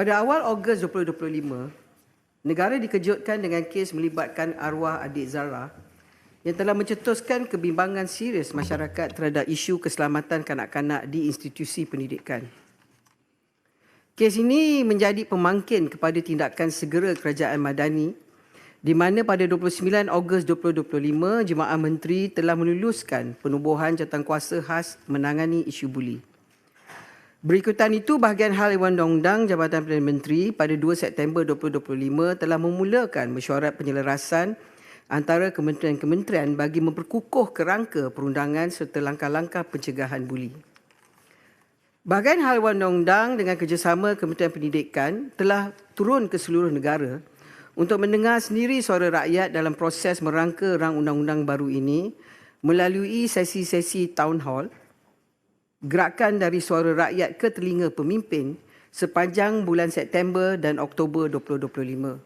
Pada awal Ogos 2025, negara dikejutkan dengan kes melibatkan arwah adik Zara yang telah mencetuskan kebimbangan serius masyarakat terhadap isu keselamatan kanak-kanak di institusi pendidikan. Kes ini menjadi pemangkin kepada tindakan segera kerajaan Madani di mana pada 29 Ogos 2025 Jemaah Menteri telah meluluskan penubuhan jawatankuasa khas menangani isu buli. Berikutan itu, bahagian hal Iwan Undang-Undang Jabatan Perdana Menteri pada 2 September 2025 telah memulakan mesyuarat penyelarasan antara kementerian-kementerian bagi memperkukuh kerangka perundangan serta langkah-langkah pencegahan buli. Bahagian hal Iwan Undang-Undang dengan kerjasama Kementerian Pendidikan telah turun ke seluruh negara untuk mendengar sendiri suara rakyat dalam proses merangka rang undang-undang baru ini melalui sesi-sesi town hall gerakan dari suara rakyat ke telinga pemimpin sepanjang bulan September dan Oktober 2025.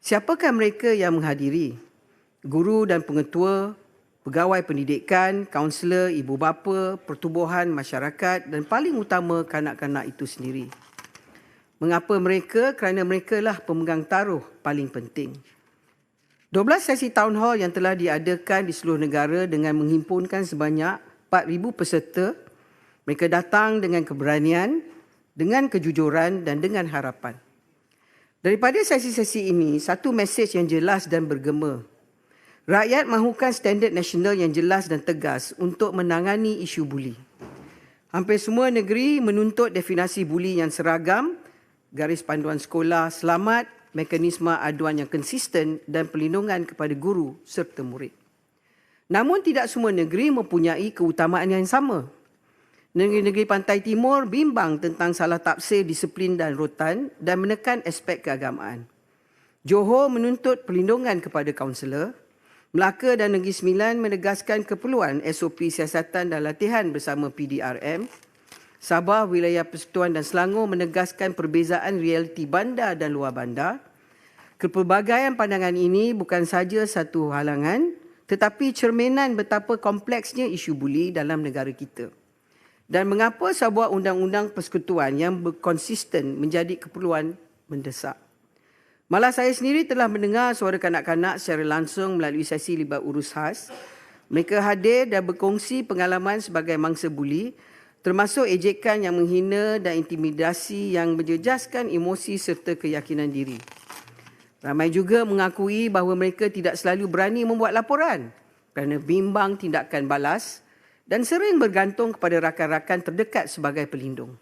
Siapakah mereka yang menghadiri? Guru dan pengetua, pegawai pendidikan, kaunselor, ibu bapa, pertubuhan masyarakat dan paling utama kanak-kanak itu sendiri. Mengapa mereka? Kerana mereka lah pemegang taruh paling penting. 12 sesi town hall yang telah diadakan di seluruh negara dengan menghimpunkan sebanyak 4,000 peserta mereka datang dengan keberanian, dengan kejujuran dan dengan harapan. Daripada sesi-sesi ini, satu mesej yang jelas dan bergema. Rakyat mahukan standard nasional yang jelas dan tegas untuk menangani isu buli. Hampir semua negeri menuntut definisi buli yang seragam, garis panduan sekolah selamat, mekanisme aduan yang konsisten dan perlindungan kepada guru serta murid. Namun tidak semua negeri mempunyai keutamaan yang sama. Negeri-negeri pantai timur bimbang tentang salah tafsir disiplin dan rutan dan menekan aspek keagamaan. Johor menuntut perlindungan kepada kaunselor. Melaka dan Negeri Sembilan menegaskan keperluan SOP siasatan dan latihan bersama PDRM. Sabah, Wilayah Persekutuan dan Selangor menegaskan perbezaan realiti bandar dan luar bandar. Kepelbagaian pandangan ini bukan saja satu halangan tetapi cerminan betapa kompleksnya isu buli dalam negara kita dan mengapa sebuah undang-undang persekutuan yang berkonsisten menjadi keperluan mendesak. Malah saya sendiri telah mendengar suara kanak-kanak secara langsung melalui sesi libat urus khas. Mereka hadir dan berkongsi pengalaman sebagai mangsa buli termasuk ejekan yang menghina dan intimidasi yang menjejaskan emosi serta keyakinan diri. Ramai juga mengakui bahawa mereka tidak selalu berani membuat laporan kerana bimbang tindakan balas dan sering bergantung kepada rakan-rakan terdekat sebagai pelindung.